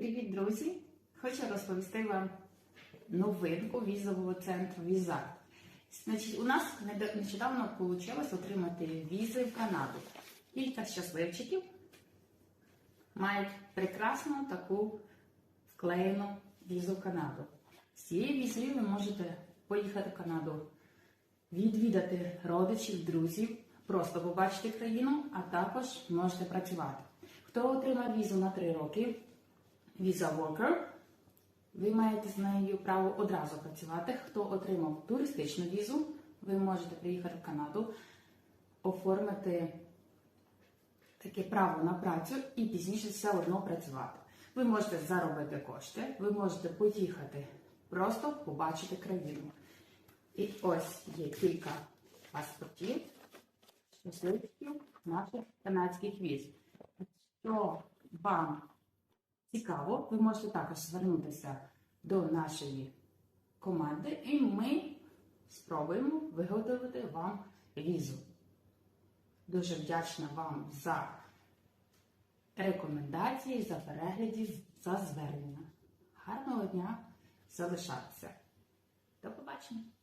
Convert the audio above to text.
Привіт, друзі! Хочу розповісти вам новинку візового центру Віза. Значить, у нас нещодавно вийшло отримати візи в Канаду. Кілька щасливчиків мають прекрасну таку вклеєну візу в Канаду. З цією візою ви можете поїхати в Канаду, відвідати родичів, друзів, просто побачити країну, а також можете працювати. Хто отримав візу на 3 роки, Visa Worker, ви маєте з нею право одразу працювати. Хто отримав туристичну візу, ви можете приїхати в Канаду, оформити таке право на працю і пізніше все одно працювати. Ви можете заробити кошти, ви можете поїхати, просто побачити країну. І ось є кілька паспортів, щасливчиків наших канадських віз. Якщо вам цікаво, ви можете також звернутися до нашої команди, і ми спробуємо виготовити вам візу. Дуже вдячна вам за рекомендації, за перегляди, за звернення. Гарного дня залишатися. До побачення!